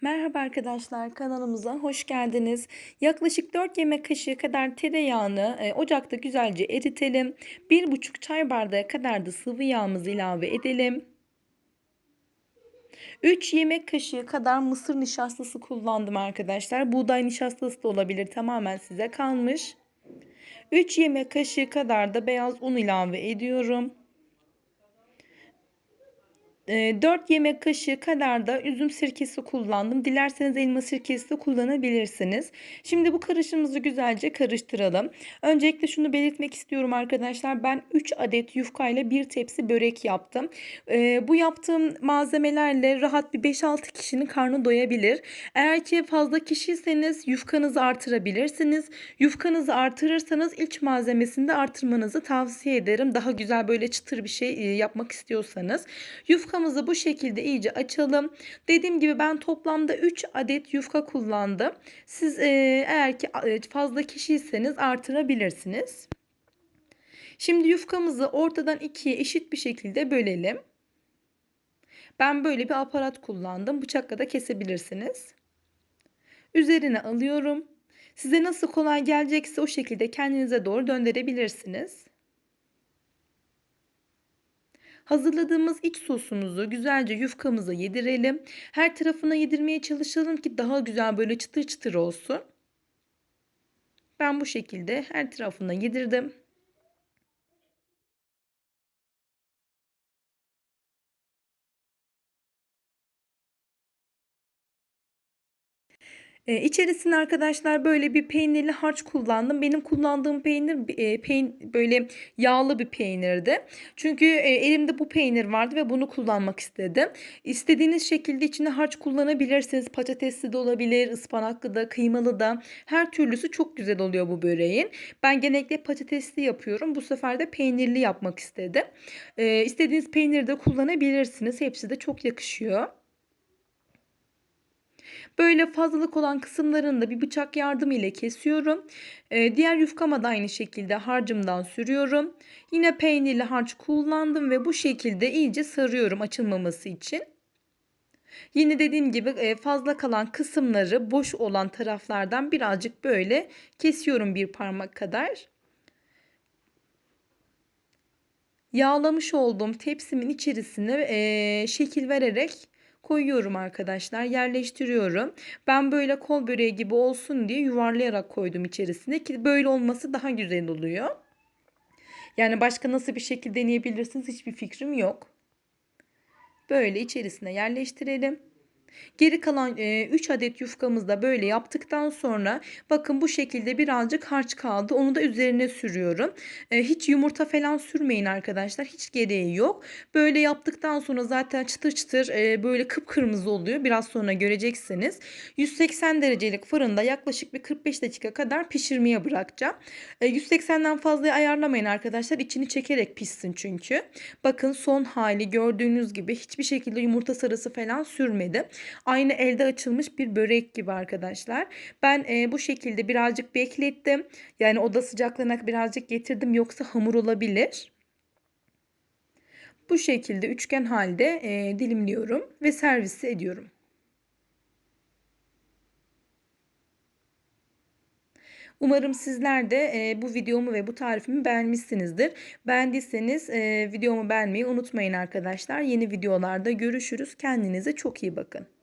Merhaba arkadaşlar, kanalımıza hoş geldiniz. Yaklaşık 4 yemek kaşığı kadar tereyağını e, ocakta güzelce eritelim. 1,5 çay bardağı kadar da sıvı yağımızı ilave edelim. 3 yemek kaşığı kadar mısır nişastası kullandım arkadaşlar. Buğday nişastası da olabilir, tamamen size kalmış. 3 yemek kaşığı kadar da beyaz un ilave ediyorum. 4 yemek kaşığı kadar da üzüm sirkesi kullandım. Dilerseniz elma sirkesi de kullanabilirsiniz. Şimdi bu karışımımızı güzelce karıştıralım. Öncelikle şunu belirtmek istiyorum arkadaşlar. Ben 3 adet yufka ile bir tepsi börek yaptım. Bu yaptığım malzemelerle rahat bir 5-6 kişinin karnı doyabilir. Eğer ki fazla kişiyseniz yufkanızı artırabilirsiniz. Yufkanızı artırırsanız iç malzemesini de artırmanızı tavsiye ederim. Daha güzel böyle çıtır bir şey yapmak istiyorsanız. Yufka Yufkamızı bu şekilde iyice açalım. Dediğim gibi ben toplamda 3 adet yufka kullandım. Siz e, eğer ki e, fazla kişiyseniz artırabilirsiniz. Şimdi yufkamızı ortadan ikiye eşit bir şekilde bölelim. Ben böyle bir aparat kullandım. Bıçakla da kesebilirsiniz. Üzerine alıyorum. Size nasıl kolay gelecekse o şekilde kendinize doğru döndürebilirsiniz. Hazırladığımız iç sosumuzu güzelce yufkamıza yedirelim. Her tarafına yedirmeye çalışalım ki daha güzel böyle çıtır çıtır olsun. Ben bu şekilde her tarafına yedirdim. Eee, içerisine arkadaşlar böyle bir peynirli harç kullandım. Benim kullandığım peynir eee, peyn böyle yağlı bir peynirdi. Çünkü eee, elimde bu peynir vardı ve bunu kullanmak istedim. İstediğiniz şekilde içine harç kullanabilirsiniz. Patatesli de olabilir, ıspanaklı da, kıymalı da. Her türlüsü çok güzel oluyor bu böreğin. Ben genellikle patatesli yapıyorum. Bu sefer de peynirli yapmak istedim. Eee, istediğiniz peyniri de kullanabilirsiniz. Hepsi de çok yakışıyor. Böyle fazlalık olan kısımlarını da bir bıçak yardımı ile kesiyorum. Ee, diğer yufkama da aynı şekilde harcımdan sürüyorum. Yine peynirli harç kullandım ve bu şekilde iyice sarıyorum açılmaması için. Yine dediğim gibi e, fazla kalan kısımları boş olan taraflardan birazcık böyle kesiyorum bir parmak kadar. Yağlamış olduğum tepsimin içerisine e, şekil vererek koyuyorum arkadaşlar. Yerleştiriyorum. Ben böyle kol böreği gibi olsun diye yuvarlayarak koydum içerisine ki böyle olması daha güzel oluyor. Yani başka nasıl bir şekil deneyebilirsiniz hiçbir fikrim yok. Böyle içerisine yerleştirelim. Geri kalan 3 adet yufkamızı da böyle yaptıktan sonra bakın bu şekilde birazcık harç kaldı. Onu da üzerine sürüyorum. Hiç yumurta falan sürmeyin arkadaşlar. Hiç gereği yok. Böyle yaptıktan sonra zaten çıtır çıtır böyle kıpkırmızı oluyor. Biraz sonra göreceksiniz. 180 derecelik fırında yaklaşık bir 45 dakika kadar pişirmeye bırakacağım. 180'den fazla ayarlamayın arkadaşlar. İçini çekerek pişsin çünkü. Bakın son hali gördüğünüz gibi hiçbir şekilde yumurta sarısı falan sürmedim. Aynı elde açılmış bir börek gibi arkadaşlar. Ben e, bu şekilde birazcık beklettim. Yani oda sıcaklığına birazcık getirdim yoksa hamur olabilir. Bu şekilde üçgen halde e, dilimliyorum ve servis ediyorum. Umarım sizler de e, bu videomu ve bu tarifimi beğenmişsinizdir. Beğendiyseniz e, videomu beğenmeyi unutmayın arkadaşlar. Yeni videolarda görüşürüz. Kendinize çok iyi bakın.